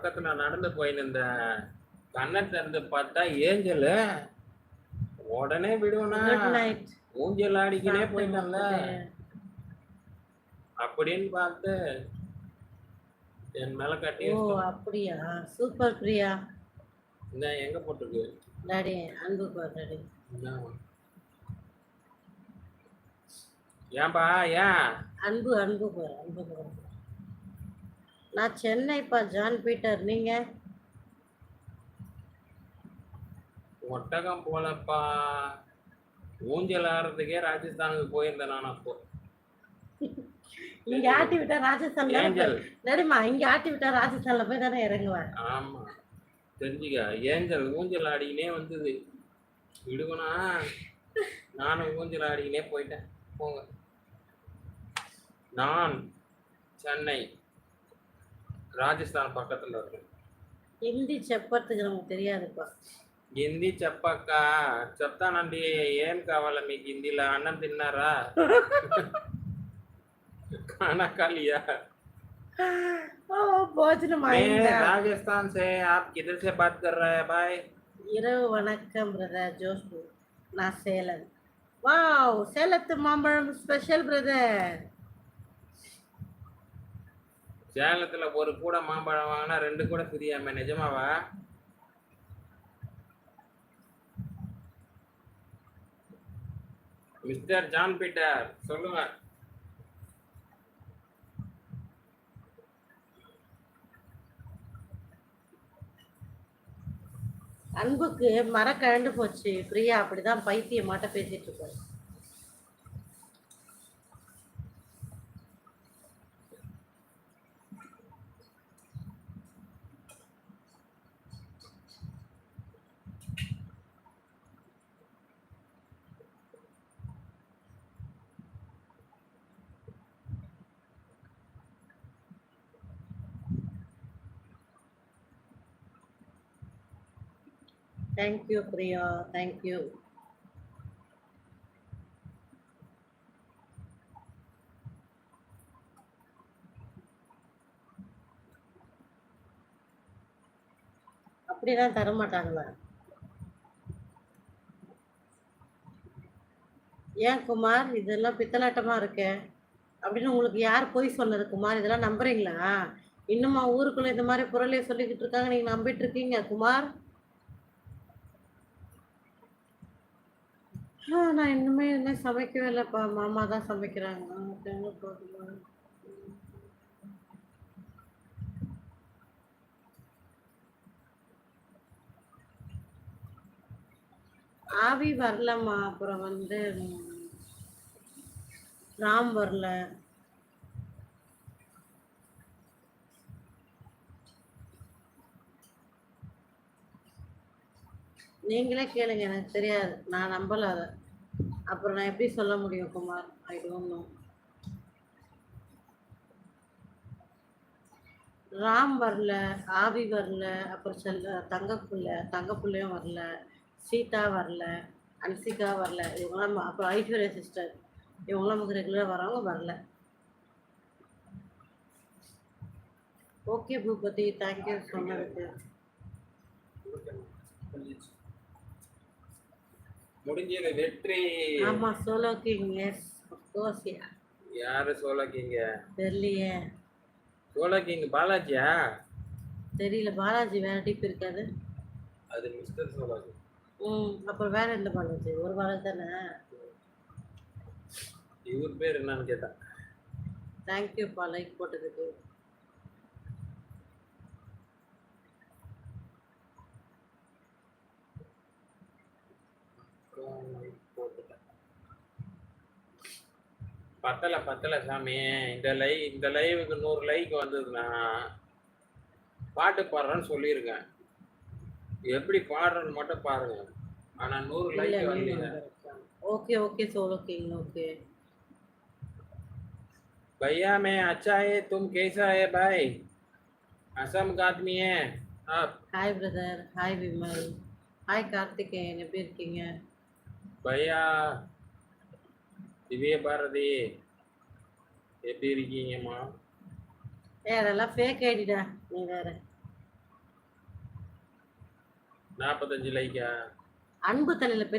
பக்கத்துல நடந்து போயின்னு இந்த கண்ணை திறந்து பார்த்தா ஏஞ்சலு. உடனே விடுவனா? ஊஞ்சல் ஆடிக்கினே போயிட்டான்ல. அப்படின்னு பார்த்து என் மேல கட்டி ஓ அப்படியா? சூப்பர் பிரியா. இந்த எங்க போட்டிருக்கு? டாடி அன்பு டாடி? ஏன்பா ஏன்? அன்பு அன்பு அன்பு நான் சென்னைப்பா ஜான் பீட்டர். நீங்க? ஒட்டகம் போலப்பா. ஊஞ்சல் ஆடுறதுக்கே ராஜஸ்தானுக்கு போயிருந்தேன் நான் அப்போ. இங்க ஆட்டி விட்டா ராஜஸ்தான்ல நடிமா இங்க ஆட்டி விட்டா ராஜஸ்தான்ல போய் தானே இறங்குவேன். ஆமா. தெரிஞ்சுக்க ஏஞ்சல் ஊஞ்சல் ஆடிக்கினே வந்தது. விடுவனா. நானும் ஊஞ்சல் ஆடிக்கினே போயிட்டேன். போங்க. நான் சென்னை. ராஜஸ்தான் பக்கத்தில் இருக்கு హిందీ చెప్పొచ్చు మనకు తెలియదుపా హిందీ చెప్పక్క చెప్తానండి ఏం కావాలా మీకు హిందీలో అన్నం తిన్నారా కానకాలియా భోజనం मैं राजस्थान से आप किधर से बात कर रहे हैं भाई இரவு வணக்கம் பிரதர் ஜோஸ்பூர் நான் சேலம் வாவ் சேலத்து மாம்பழம் ஸ்பெஷல் பிரதர் சேலத்துல ஒரு கூட மாம்பழம் வாங்கினா ரெண்டு கூட பிரியாம நிஜமாவா? மிஸ்டர் ஜான் பீட்டர் சொல்லுங்க. அன்புக்கு மர கழண்டு போச்சு பிரியா அப்படிதான் பைத்திய மாட்ட பேசிட்டு இருப்பாரு தேங்க்யூ பிரியா தேங்க்யூ அப்படிலாம் தர மாட்டாங்களா ஏன் குமார் இதெல்லாம் பித்தலாட்டமா இருக்கே? அப்படின்னு உங்களுக்கு யார் போய் சொன்னது குமார்? இதெல்லாம் நம்புறீங்களா? இன்னுமா ஊருக்குள்ள இந்த மாதிரி புரளியை சொல்லிக்கிட்டு இருக்காங்க நீங்க நம்பிட்டு இருக்கீங்க குமார். ஆ, நான் இன்னுமே என்ன சமைக்கவே இல்லைப்பா. மாமா தான் சமைக்கிறாங்க. தேங்காய் போடுமா ஆவி வரலம்மா. அப்புறம் வந்து ராம் வரல. நீங்களே கேளுங்க எனக்கு தெரியாது. நான் நம்பல அதை அப்புறம் நான் எப்படி சொல்ல முடியும் Kumar? I don't know Ram வரல ஆவி வரல அப்புறம் செல்ல தங்கப்புள்ள தங்கப்புள்ளையும் வரல சீதா வரல அன்சிகா வரல இவங்களாம் அப்புறம் ஐஸ்வர்யா சிஸ்டர் இவங்களாம் நமக்கு ரெகுலராக வரவங்க வரல. ஓகே பூபதி தேங்க்யூ சொன்னதுக்கு முடிஞ்சது வெற்றி. ஆமா சோலோ கிங் எஸ் கோர்ஸ் யாரு சோழக்கிங்க தெரியலையே. சோழக்கிங் பாலாஜியா? தெரியல பாலாஜி வேற டிப் இருக்காது. அது மிஸ்டர் சோழக்கிங் ம் அப்புறம் வேற எந்த பாலாஜி? ஒரு பாலாஜி தானே? இவர் பேர் என்னன்னு கேட்டா. தேங்க்யூப்பா லைக் போட்டதுக்கு. பத்தல பத்தல சாமி இந்த லை இந்த லைவுக்கு நூறு லைக் வந்ததுன்னா பாட்டு பாடுறேன்னு சொல்லியிருக்கேன் எப்படி பாடுறேன்னு மட்டும் பாருங்க ஆனா நூறு லைக் வரல okay okay solo king okay भैया मैं अच्छा है तुम कैसा है भाई असम का आदमी है आप hi brother hi Vimal hi Karthikeyan எப்படி இருக்கீங்க भैया திவ்ய பாரதி எப்படி இருக்கீங்கம்மா? ஏ அதெல்லாம் ஃபேக் ஐடிடா நீ வேற. நாற்பத்தஞ்சு லைக்கா அன்பு தலையில பெரிய